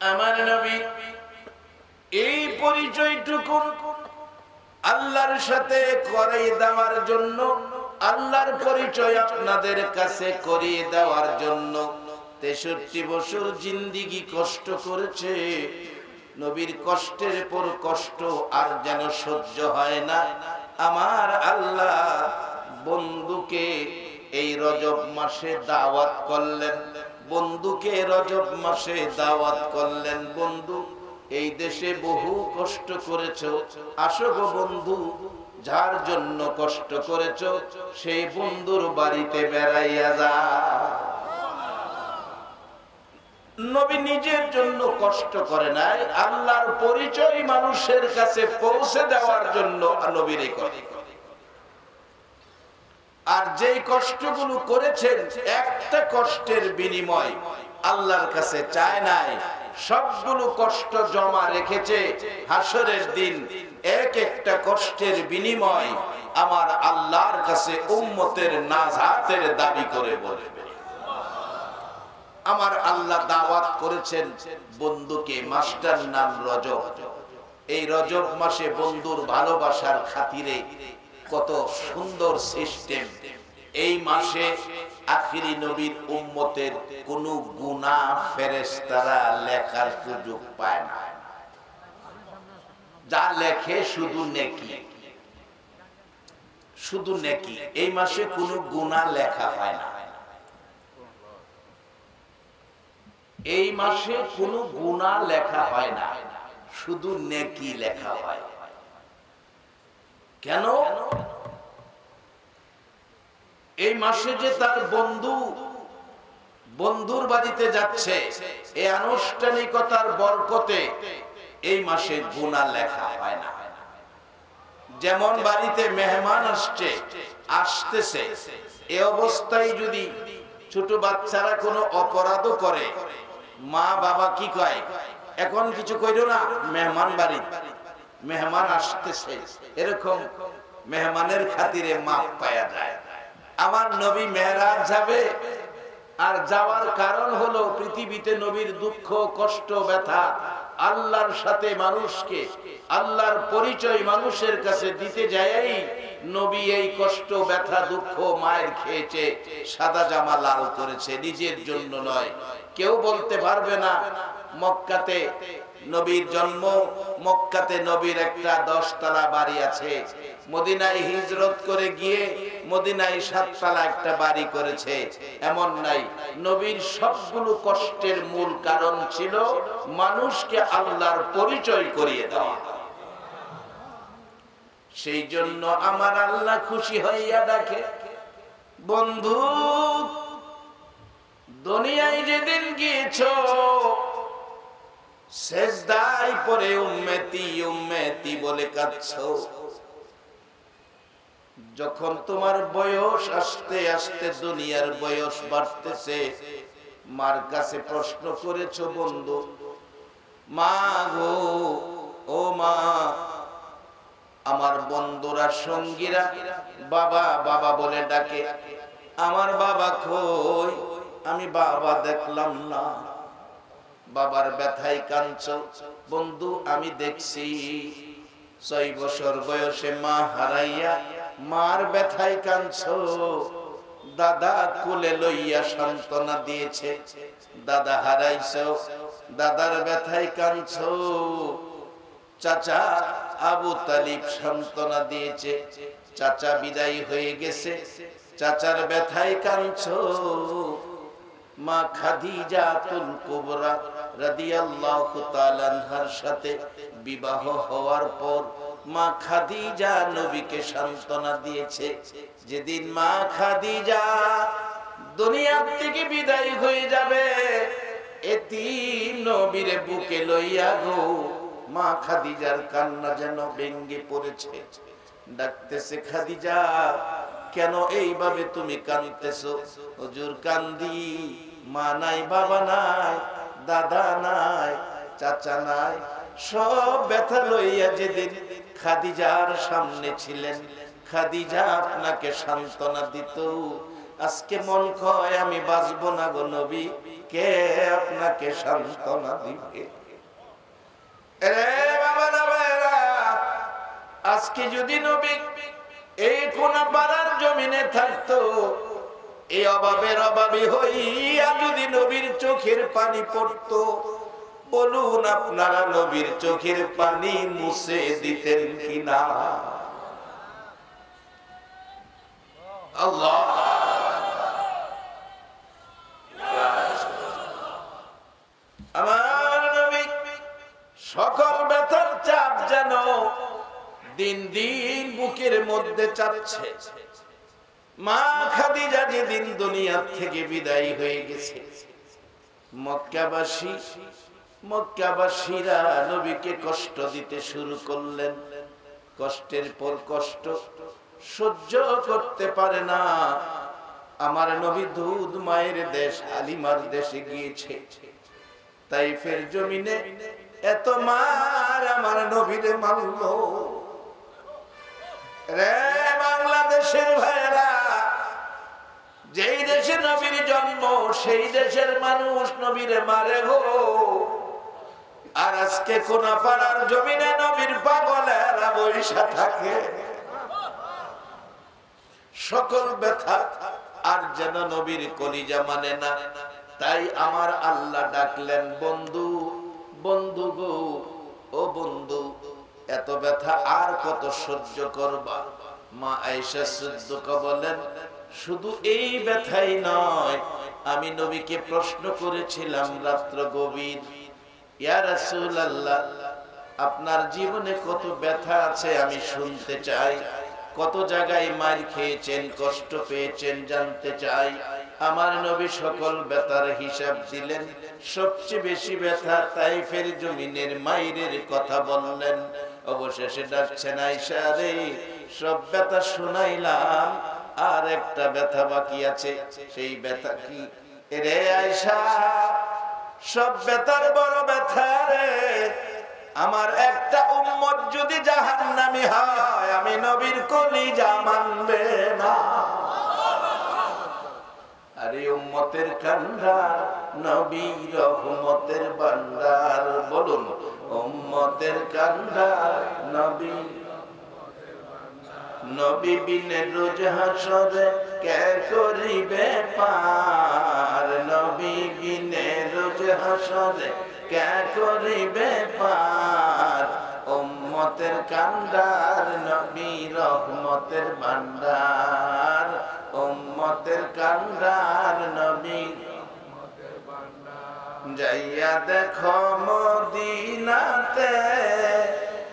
আমার নবী, এই পরিচয়টুকু আল্লাহর সাথে করে দেওয়ার জন্য, আল্লাহর পরিচয় আপনাদের কাছে করিয়ে দেওয়ার জন্য তেষট্টি বছর জিন্দিগি কষ্ট করেছে। নবীর কষ্টের পর কষ্ট আর যেন সহ্য হয় না। আমার আল্লাহ বন্ধুকে এই রজব মাসে দাওয়াত করলেন। বন্ধুকে রজব মাসে দাওয়াত করলেন। বন্ধু, এই দেশে বহু কষ্ট করেছ। আসো গো বন্ধু, যার জন্য কষ্ট করেছ, সেই বন্ধুর বাড়িতে বেড়াইয়া যা। নবী নিজের জন্য কষ্ট করে নাই, আল্লাহর পরিচয় মানুষের কাছে পৌঁছে দেওয়ার জন্য নবীর করে আর যেই কষ্টগুলো করেছেন, একটা কষ্টের বিনিময় আল্লাহর কাছে চায় নাই। সবগুলো কষ্ট জমা রেখেছে, হাসরের দিন এক একটা কষ্টের বিনিময় আমার আল্লাহর কাছে উম্মতের নাজাতের দাবি করে বলবে। আমার আল্লাহ দাওয়াত করেছেন বন্ধুকে, মাস্টার নাম রজব। এই রজব মাসে বন্ধুর ভালোবাসার খাতিরে কত সুন্দর সিস্টেম। এই মাসে আখিরি নবীর উম্মতের কোন গুণা ফেরেশতারা লেখার সুযোগ পায় না। যা লেখে শুধু নেকি। শুধু নেকি। এই মাসে কোনো গুণা লেখা হয় না। এই মাসে কোনো গুণা লেখা হয় না। শুধু নেকি লেখা হয়। কেন? এই মাসে যে তার বন্ধু বন্ধুর বাড়িতে যাচ্ছে এই আনুষ্ঠানিকতার বরকতে এই মাসে গুণা লেখা হয় না। যেমন বাড়িতে মেহমান আসছে, আসতেছে, এ অবস্থায় যদি ছোট বাচ্চারা কোনো অপরাধও করে মা বাবা কি কয়? এখন কিছু কইল না, মেহমান বাড়ি। মেহমান আসতেছে। এরকম মেহমানের খাতিরে মাপ পায়া যায়। আমার নবী মেহরাজ যাবে, আর যাওয়ার কারণ হলো পৃথিবীতে নবীর দুঃখ, কষ্ট, ব্যথা আল্লাহর সাথে মানুষকে, আল্লাহর পরিচয় মানুষের কাছে দিতে যাই নবী এই কষ্ট, ব্যথা, দুঃখ মায়ের খেয়েছে, সাদা জামা লাল করেছে, নিজের জন্য নয়। কেউ বলতে পারবে না, মক্কাতে নবীর জন্ম মক্কাতে নবীর একটা দশতলা বাড়ি আছে। মদিনায় হিজরত করে গিয়ে মদিনায় সাততলা একটা বাড়ি করেছে। এমন নাই, নবীর সবগুলো কষ্টের মূল কারণ ছিল মানুষকে আল্লাহর পরিচয় করিয়ে দেওয়া। সেই জন্য আমার আল্লাহ খুশি হইয়া ডাকে বন্ধু, দুনিয়ায় যেদিন গিয়েছ শেষদাই পরে উম্মেতি উম্মেতি বলে কাঁদছ। যখন তোমার বয়স আস্তে আস্তে দুনিয়ার বয়স বাড়তেছে, মার কাছে প্রশ্ন করেছ, বন্ধু, মা গো, ও মা, আমার বন্ধুরা সঙ্গীরা বাবা বাবা বলে ডাকে, আমার বাবা কই? আমি বাবা দেখলাম না। বাবার ব্যথায় কাঞ্চ বন্ধু, আমি দেখছি ছয় বছর বয়সে মা হারাইয়া মার ব্যথায় কাঞ্চ দাদা কুলে লইয়া সান্ত্বনা দিয়েছে, দাদা হারাইছ, দাদার ব্যথায় কাঞ্চ চাচা আবু তালিব সান্ত্বনা দিয়েছে, চাচা বিদায় হয়ে গেছে, চাচার ব্যথায় কাঞ্চ মা খাদিজাতুল কুবরা বিবাহ হওয়ার পর মা খাদিজা নবীকে যেদিন মা খাদিজা দুনিয়া থেকে বিদায় নবীরে বুকে লইয়া গো, মা খাদিজার কান্না যেন ভেঙ্গে পড়েছে। ডাকতেছে, খাদিজা, কেন এইভাবে তুমি কাঁদতেছো? হজুর কান্দি, মা নাই, বাবা নাই দাদা নাই, চাচা নাই, সব ব্যথা লইয়া যেদিন খাদিজার সামনে ছিলেন, খাদিজা আপনাকে সান্ত্বনা দিত। আজকে মন কয়, আমি বাঁচবো না গো নবী, কে আপনাকে সান্ত্বনা দিবে? আজকে যদি নবী এই কোন পাড়ার জমিনে থাকতো এই অভাবের অভাবী হইয়া যদি নবীর চোখের পানি পড়তো, বলুন আপনারা নবীর চোখের পানি মুছে দিতেন কিনা? আল্লাহ। আমার নবী, সকল ব্যথার চাপ যেন দিন দিন বুকের মধ্যে চাপছে। মা খাদিজা যেদিন দুনিয়া থেকে বিদায় হয়ে গেছে, মক্কাবাসী, মক্কাবাসীরা নবীকে কষ্ট দিতে শুরু করলেন। কষ্টের পর কষ্ট সহ্য করতে পারে না। আমার নবী দুধ মায়ের দেশ, আলিমার দেশে গিয়েছে। তাই ফের জমিনে এত মার আমার নবীরে মানল বাংলাদেশের ভাইরা, যেই দেশে নবীর জন্ম, সেই দেশের মানুষ নবীরে মারে গো। আর আজকে পাড়ার জমিনে নবীর বৈশা থাকে। সকল ব্যথা আর যেন নবীর কলিজা মানে না। তাই আমার আল্লাহ ডাকলেন, বন্ধু বন্ধু গো, ও বন্ধু এত ব্যথা আর কত সহ্য করবা? মা আয়েশা সিদ্দিকা বলেন শুধু এই ব্যথাই নয়, আমি নবীকে প্রশ্ন করেছিলাম রাত্র গভীর, ইয়া রাসূলুল্লাহ, আপনার জীবনে কত ব্যথা আছে আমি শুনতে চাই, কত জায়গায় মার খেয়েছেন, কষ্ট পেয়েছেন জানতে চাই। আমার নবী সকল ব্যথার হিসাব দিলেন, সবচেয়ে বেশি ব্যথা তাইফের জমিনের মাইরের কথা বললেন। অবশেষে ডাকছেন আইসা রে। সব ব্যথা শুনাইলাম, আর একটা ব্যথা বাকি আছে। সেই ব্যথা কি? রে আয়সা সব ব্যথার বড় ব্যথা রে। আমার একটা উম্মত যদি জাহান্নামী হয়, আমি নবীর কলিজা মানবে না। আরে উম্মতের কান্ডার নবী রহমতের বান্দার বলুন উম্মতের কান্ডার নবী। নবী বিনে রোজ হাসরে কে করিবে পার? নবী বিনে রোজ হাসরে কে করিবে পার? উম্মতের কান্ডার, নবী রহমতের ভান্ডার। উম্মতের কান্ডার, নবী যাইয়া দেখো মদিনাতে,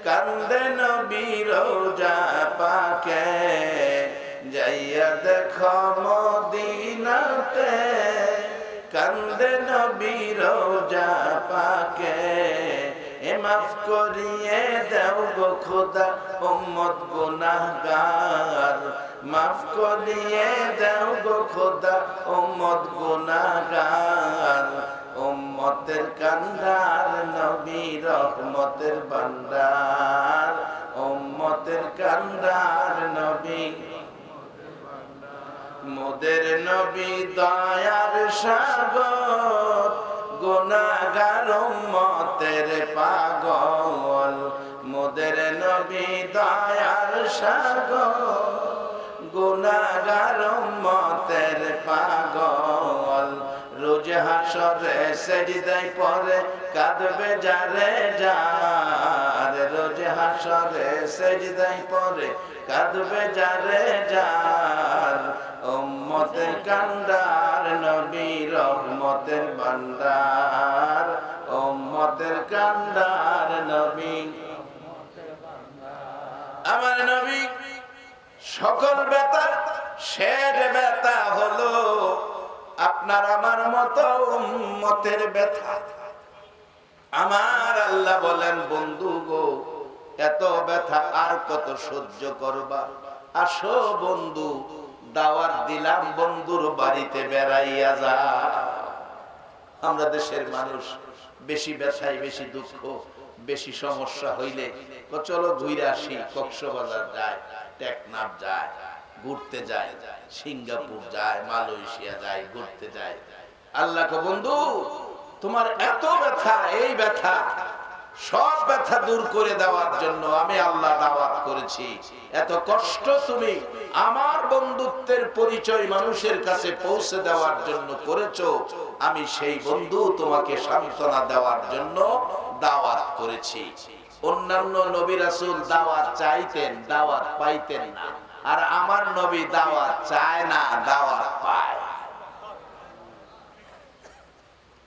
কান্দে নবী রোজা পাকে। যাইয়া দেখো মদিনাতে, কান্দে নবী রোজা পাকে। এ মাফ করিয়ে দেও গো খোদা, উম্মত গুনাহগার। মাফ করিয়ে দেও গো খোদা, উম্মত গুনাহগার। উম্মতের কান্দার নবী, রহমতের বান্দার, উম্মতের কান্দার নবী। মোদের নবী দয়ার সাগর গুনাগার উম্মতের পাগল। মোদের নবী দয়ার সাগর গুনাগার উম্মতের পাগল। রোজ হাসরে সেজদাই পরে কাঁদবে যারে যার। রোজ হাসরে সেজদাই পরে কাঁদবে যারে যার। উম্মতের কান্দার নবী রহমতের বান্দার উম্মতের কান্দার নবী আমার নবী, সকল ব্যথা শেষ ব্যথা হলো। আপনার আমার মতো উম্মতের ব্যথা। আমার আল্লাহ বলেন, বন্ধু গো, এত ব্যথা আর কত সহ্য করবা? আসো বন্ধু, দাওয়াত দিলাম, বন্ধুর বাড়িতে বেড়াইয়া যা আমরা দেশের মানুষ, বেশি ব্যথায় বেশি দুঃখ, বেশি সমস্যা হইলে চলো ঘুরে আসি, কক্সবাজার যায়, টেকনাফ যায়। ঘুরতে যায়, সিঙ্গাপুর যায়, মালয়েশিয়া যায়, ঘুরতে যায়। আল্লাহকে বন্ধু, তোমার এত ব্যথা, এই ব্যথা, সব ব্যথা দূর করে দেওয়ার জন্য আমি আল্লাহ দাওয়াত করেছি। এত কষ্ট তুমি আমার বন্ধুত্বের পরিচয় মানুষের কাছে পৌঁছে দেওয়ার জন্য করেছ। আমি সেই বন্ধু তোমাকে সান্ত্বনা দেওয়ার জন্য দাওয়াত করেছি। অন্যান্য নবী রাসূল দাওয়াত চাইতেন, দাওয়াত পাইতেন না। আর আমার নবী দাওয়াত চায় না, দাওয়াত পায়।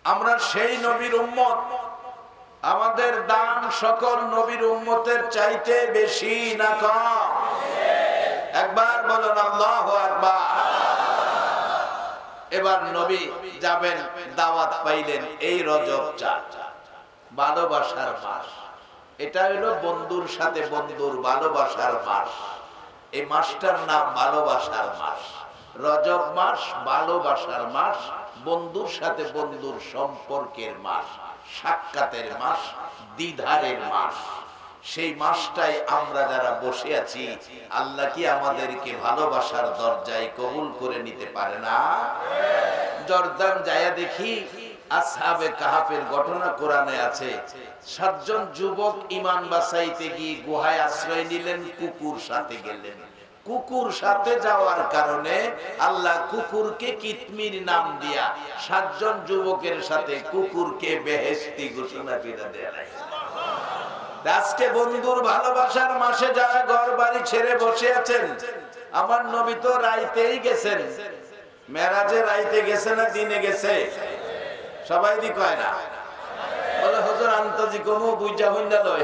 আমরা সেই নবীর উম্মত। আমাদের দান সকল নবীর উম্মতের চাইতে বেশি না কম। একবার বলুন আল্লাহ একবার এবার নবী যাবেন, দাওয়াত পাইলেন, এই রজব চার ভালোবাসার মাস। এটা হলো বন্ধুর সাথে বন্ধুর ভালোবাসার মাস। এই মাসটার নাম ভালোবাসার মাস। রজব মাস, ভালোবাসার মাস, বন্ধুর সাথে বন্ধুর সম্পর্কের মাস, সাক্ষাতের মাস, দ্বিধারের মাস। সেই মাসটাই আমরা যারা বসে আছি, আল্লাহ কি আমাদেরকে ভালোবাসার দরজায় কবুল করে নিতে পারে না? জর্দান যায়া দেখি আসহাবে কাহাফের ঘটনা কোরআনে আছে। সাতজন যুবক ইমান বাসাইতে গিয়ে গুহায় আশ্রয় নিলেন, কুকুর সাথে গেলেন। কুকুর সাথে যাওয়ার কারণে আল্লাহ কুকুরকে কিতমির নাম দিয়া সাতজন যুবকের সাথে কুকুরকে বেহেস্তি ঘোষণা করে দেয়া আজকে বন্ধুর ভালোবাসার মাসে যারা ঘর বাড়ি ছেড়ে বসে আছেন, আমার নবী তো রাইতেই গেছেন। মেরাজে রাইতে গেছে না দিনে গেছে? সবাই দি কয় না। বলে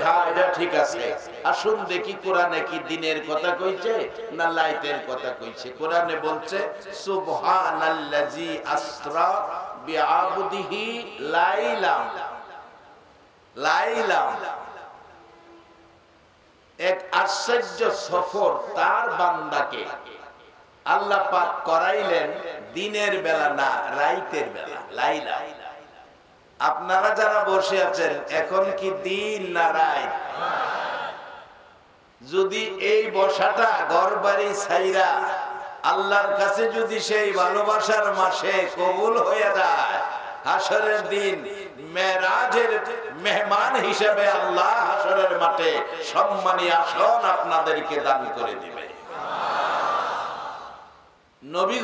হ্যাঁ এটা ঠিক আছে। আসুন দেখি কোরআনে কি দিনের কথা কইছে না লাইতের কথা কইছে। বলছে এক আশ্চর্য সফর তার বান্দাকে। আল্লাহ পাক করাইলেন দিনের বেলা না, রাইতের বেলা। লাইলা আপনারা যারা বসে আছেন, এখন কি দিন না রাইত যদি এই বসাটা ঘর বাড়ি ছাইরা আল্লাহর কাছে যদি সেই ভালোবাসার মাসে কবুল হয়ে যায়, হাসরের দিন মেরাজের মেহমান হিসেবে আল্লাহ হাসরের মাঠে সম্মানী আসন আপনাদেরকে দান করে দিবে। নবী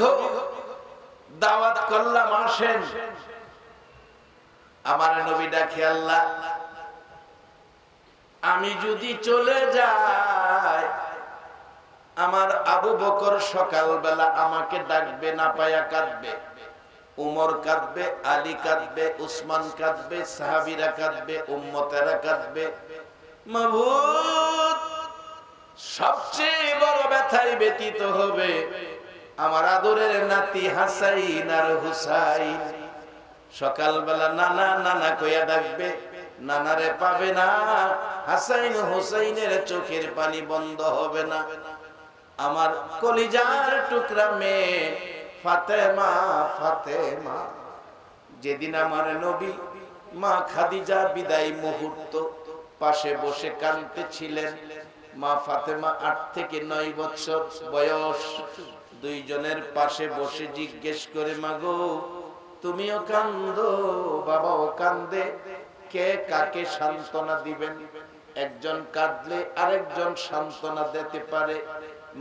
দাওয়াত করলাম, আসেন। আমার নবী ডাকে, আল্লাহ, আমি যদি চলে যাই, আমার আবু বকর সকালবেলা আমাকে ডাকবে না পায়া কাঁদবে। উমর কাঁদবে, আলী কাঁদবে, উসমান কাঁদবে, সাহাবিরা কাঁদবে, উম্মতেরা কাঁদবে। সবচেয়ে বড় ব্যথায় ব্যতীত হবে আমার আদরের নাতি হাসাইন আর হুসাইন। সকালবেলা নানা নানা কইয়া ডাকবে, নানারে পাবে না, হাসাইন হুসাইনের চোখের পানি বন্ধ হবে না। আমার কলিজার টুকরা মেয়ে, ফাতেমা ফাতেমা, যেদিন আমার নবী মা খাদিজা বিদায় মুহূর্ত পাশে বসে কাঁদতে ছিলেন মা ফাতেমা আট থেকে নয় বছর বয়স। দুইজনের পাশে বসে জিজ্ঞেস করে, মাগো তুমিও কান্দো, বাবাও কান্দে। কে কাকে সান্ত্বনা দিবেন? একজন কাঁদলে আরেকজন সান্ত্বনা দিতে পারে।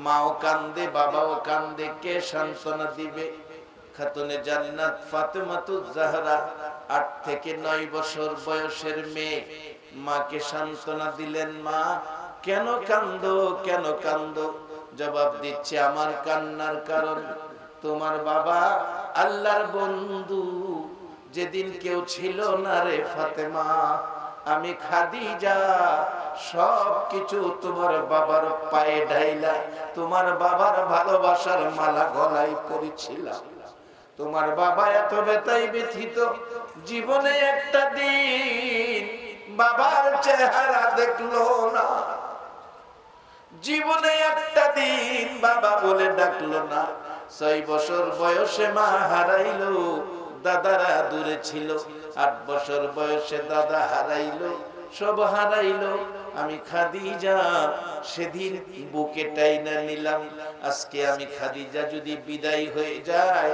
মাও কান্দে, বাবাও কান্দে, কে সান্ত্বনা দিবে? খাতুনে জান্নাত ফাতেমাতু জাহরা, আট থেকে নয় বছর বয়সের মেয়ে। মাকে সান্ত্বনা দিলেন মা, কেন কান্দো কেন কান্দো? জবাব দিচ্ছে, আমার কান্নার কারণ। তোমার বাবা আল্লাহর বন্ধু, যেদিন কেউ ছিল না রে ফাতেমা, আমি খাদিজা সব কিছু তোমার বাবার পায়ে ঢাইলা, তোমার বাবার ভালোবাসার মালা গলায় পরিছিলাম। তোমার বাবা এত বেতাই ব্যথিত, জীবনে একটা দিন বাবার চেহারা দেখল না। জীবনে একটা দিন বাবা বলে ডাকলো না। ছয় বছর বয়সে মা হারাইলো, দাদারা দূরে ছিল। আট বছর বয়সে দাদা হারাইলো, সব হারাইলো। আমি খাদিজা, সেদিন বুকে টাইনা নিলাম। আজকে আমি খাদিজা যদি বিদায় হয়ে যায়,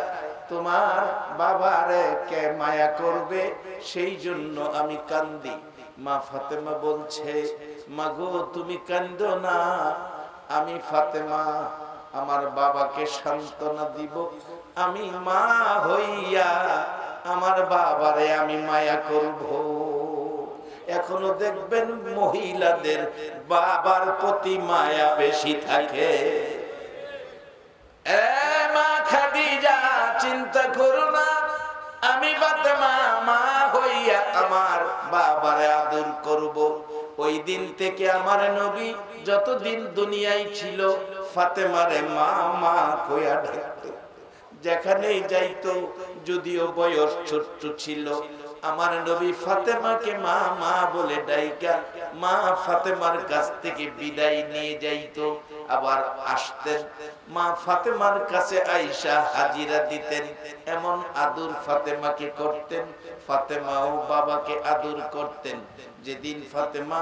তোমার বাবারে কে মায়া করবে? সেই জন্য আমি কান্দি। মা ফাতেমা বলছে, মাগো, তুমি কান্দো না। আমি ফাতেমা আমার বাবাকে সান্ত্বনা দিব। আমি মা হইয়া আমার বাবারে আমি মায়া করব। এখনও দেখবেন মহিলাদের বাবার প্রতি মায়া বেশি থাকে। চিন্তা করো না। আমি ফাতেমা, মা হইয়া আমার বাবারে আদর করব। ওই দিন থেকে আমার নবী যতদিন দুনিয়ায় ছিল ফাতেমারে মা মা কইয়া ডাকতো যেখানেই যাইতো, যদিও বয়স ছোট্ট ছিল, আমার নবী ফাতেমাকে মা মা বলে ডাইকা, মা ফাতেমার কাছ থেকে বিদায় নিয়ে যাইতো, আবার আসতেন। মা ফাতেমার কাছে আইসা হাজিরা দিতেন, এমন আদর ফাতেমাকে করতেন, ফাতেমাও বাবাকে আদর করতেন। যেদিন ফাতেমা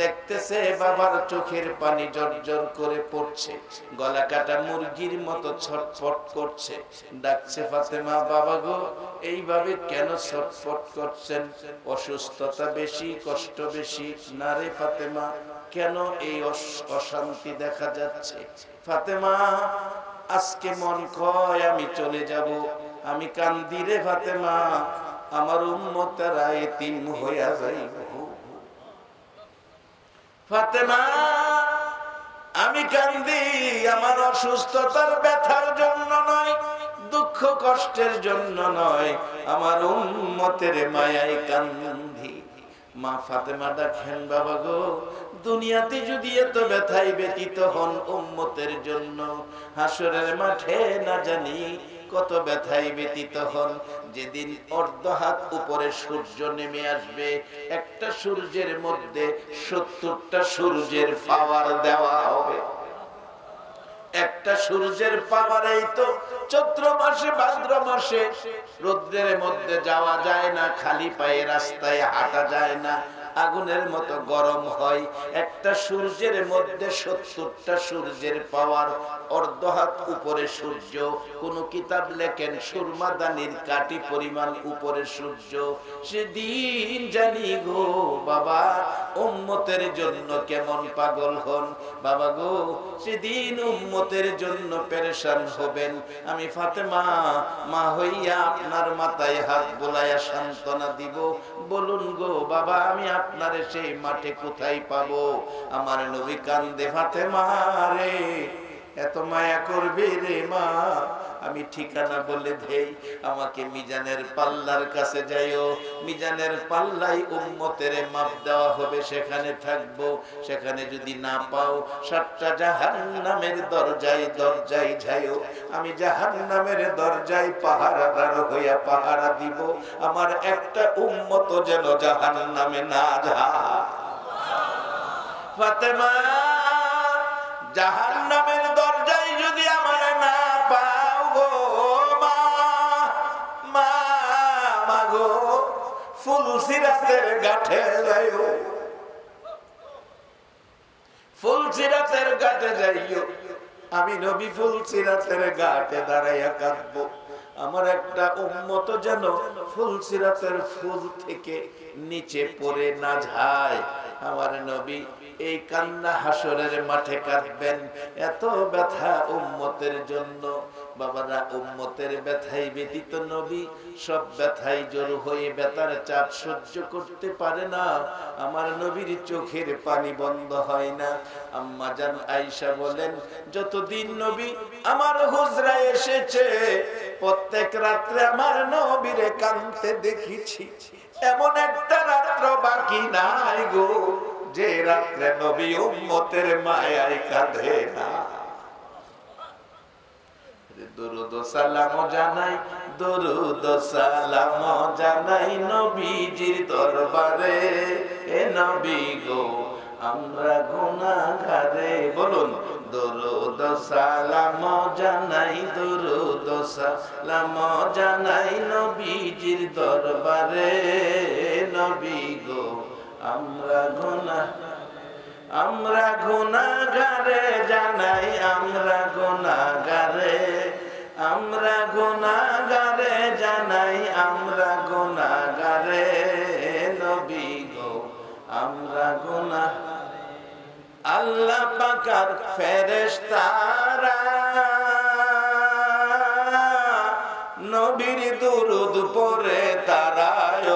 দেখতেছে বাবার চোখের পানি জর্জর করে পড়ছে। গলা কাটা মুরগির মতো ছটফট করছে। ডাকছে ফাতেমা, বাবা গো, এইভাবে কেন ছটফট করছেন? অসুস্থতা বেশি, কষ্ট বেশি। না রে ফাতেমা, কেন এই অশান্তি দেখা যাচ্ছে? ফাতেমা, আজকে মন কয় আমি চলে যাব। আমি কান্দি রে ফাতেমা, আমার উম্মতেরা এতিম হইয়া যাইব। ফাতেমা, আমি কান্দি আমার অসুস্থতার ব্যথার জন্য নয়, দুঃখ কষ্টের জন্য নয়, আমার উম্মতের মায়ায় কান্দি। মা ফাতেমা ডাকেন বাবা গো, দুনিয়াতে যদি এত ব্যথাই ব্যতীত হন উম্মতের জন্য, হাসরের মাঠে না জানি কত ব্যথাই ব্যতীত হন যেদিন অর্ধ হাত উপরে সূর্য নেমে আসবে, একটা সূর্যের মধ্যে সত্তরটা সূর্যের পাওয়ার দেওয়া হবে। একটা সূর্যের পাওয়ারেই তো চৈত্র মাসে, ভাদ্র মাসে। রোদ্রের মধ্যে যাওয়া যায় না, খালি পায়ে রাস্তায় হাঁটা যায় না। আগুনের মতো গরম হয়। একটা সূর্যের মধ্যে সত্তরটা সূর্যের পাওয়ার, অর্ধ হাত উপরে সূর্য, কোন কিতাব লেখেন সুরমাদানির কাটি পরিমাণ উপরে সূর্য। সেদিন জানি গো বাবা, উম্মতের জন্য কেমন পাগল হন। বাবা গো, সেদিন উম্মতের জন্য পেরেশান হবেন। আমি ফাতেমা, মা হইয়া আপনার মাথায় হাত বোলাইয়া সান্ত্বনা দিব। বলুন গো বাবা, আমি আপনার সেই মাঠে কোথায় পাবো? আমার নবী কান্দে ফাতেমা রে, এত মায়া করবে রে মা। আমি ঠিকানা বলে দেই, আমাকে মিজানের পাল্লার কাছে যাইও। মিজানের পাল্লাই উম্মতের মাপ দেওয়া হবে, সেখানে থাকব। সেখানে যদি না পাও, সাতটা জাহান নামের দরজায় দরজায় যাইও। আমি জাহান নামের দরজায় পাহারাদার হইয়া পাহারা দিব। আমার একটা উম্মত যেন জাহান নামে না যা ফাতেমা জাহান নামের ফুল সিরাতের গাঠে যাইও। ফুল সিরাতের গাঠে যাইও। আমি নবী ফুল সিরাতের গাঠে দাঁড়াইয়া কাঁদবো। আমার একটা উন্মত যেন ফুল সিরাতের ফুল থেকে নিচে পড়ে না যায়। আমার নবী এই কান্না হাসরের মাঠে কাঁদবেন। এত ব্যথা উম্মতের জন্য। বাবারা, উম্মতের ব্যতীত নবী, সব হয়ে চাপ সহ্য করতে পারে না। আমার নবীর চোখের পানি বন্ধ হয় না। আম্মা জান আয়েশা বলেন, যতদিন নবী আমার হুজরা এসেছে, প্রত্যেক রাত্রে আমার নবীরে কানতে দেখেছি, এমন একটা রাত্র বাকি নাই গো, যে রাত্রে নবী উম্মতের মায়ায় কাঁধে না। দরুদ সালাম জানাই, দরুদ সালাম জানাই নবীজির দরবারে। এ নবী গো, আমরা গুনাহগারে, বলুন, দরুদ সালাম জানাই, দরুদ সালাম জানাই নবীজির দরবারে। নবী গো, আমরা গুনাহ আমরা গুনাগারে জানাই আমরা গুনাগারে আমরা গুনাগারে জানাই আমরা গুনাগারে নবী গো, আমরা গুনা আল্লাহ পাকার ফেরেশতারা, নবীর দুরুদ পরে তারায়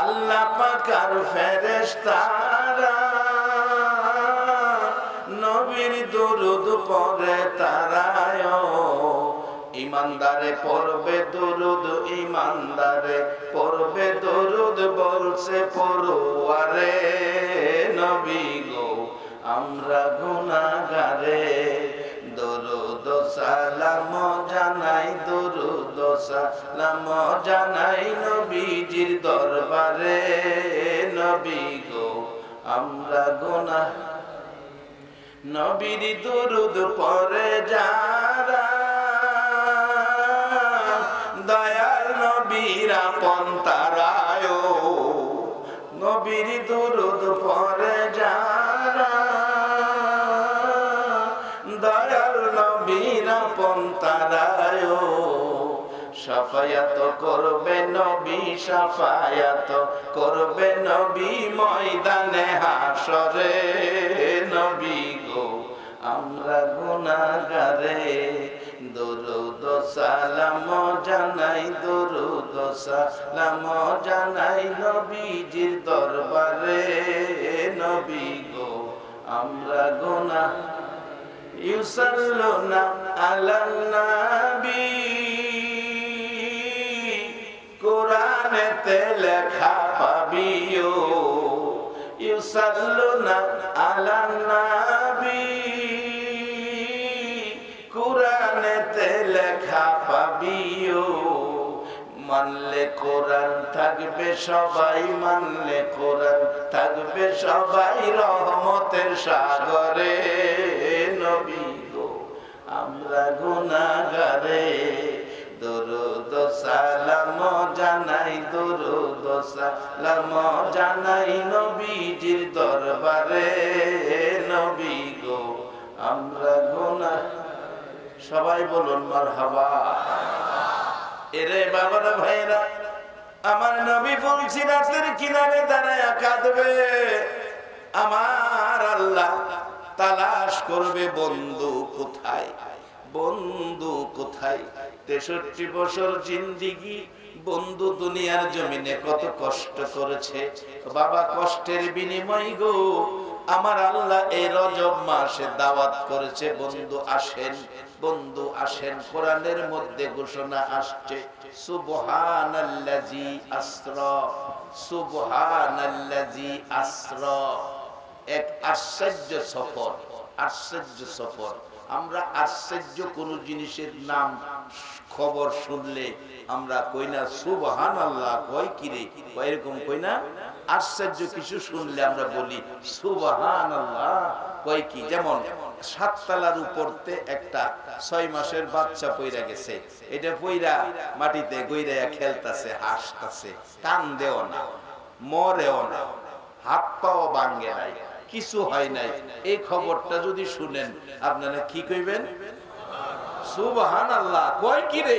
আল্লাহ পাকার ফেরেশতারা পরে তারায় ইমানদারে পড়বে দুরুদ, ইমানদারে পড়বে দরুদ বলছে পড়ুয়ারে নবী গো, আমরা গুনাগারে দরুদ সালাম জানাই, দরুদ সালাম জানাই নবীজির দরবারে। নবী গো, আমরা গুনা নবীর দুরুদ পরে যারা, দয়াল নবীর আপন তারায় নবীর দুরুদ পরে যারা, দয়াল নবীর আপন তারায় সাফায়াত করবে নবী, সাফায়াত করবে নবী ময়দানে হাসরে নবী আমরা গুনাগারে দরুদ সালাম জানাই, দরুদ সালাম জানাই নবীজির দরবারে। নবী গো, আমরা গুনা ইউসাল্লুনা আলান নবী। কোরআনেতে লেখা পাবিও ইউসাল্লুনা আলান নবী পাবিও মানলে কোরআন থাকবে, সবাই মানলে কোরআন থাকবে, সবাই রহমতের সাগরে। নবী গো, আমরা গুনাগারে দরুদ সালাম জানাই, দরুদ সালাম জানাই নবীজির দরবারে। নবী গো, আমরা গুনা সবাই বলুন, মারহাবা। এরে বাবারা ভাইরা আমার নবী বলছি রাতের কিনারে দাঁড়ায় কাঁদবে। আমার আল্লাহ তালাশ করবে, বন্ধু কোথায়? বন্ধু কোথায়? তেষট্টি বছর জিন্দিগি, বন্ধু দুনিয়ার জমিনে কত কষ্ট করেছে। বাবা কষ্টের বিনিময় গো আমার আল্লাহ এই রজব মাসে দাওয়াত করেছে, বন্ধু আসেন বন্ধু আসেন, কোরআনের মধ্যে ঘোষণা আসছে, সুবহানাল্লাজি আসরা সুবহানাল্লাজি আসরা এক আশ্চর্য সফর আশ্চর্য সফর। আমরা আশ্চর্য কোন জিনিসের নাম, খবর শুনলে আমরা কই না সুবহান আল্লাহ কয় কিরে এরকম কই না? আশ্চর্য কিছু শুনলে আমরা বলি সুবহান কয় কি, যেমন সাততলার উপরতে একটা ছয় মাসের বাচ্চা পইরা গেছে। এটা পইরা মাটিতে গইরা খেলতাছে, হাসতাছে কান দেও না, মরেও না, হাত পাও ভাঙ্গে নাই, কিছু হয় নাই। এই খবরটা যদি শুনেন, আপনারা কি কইবেন? সুবাহান আল্লাহ কয় কি রে?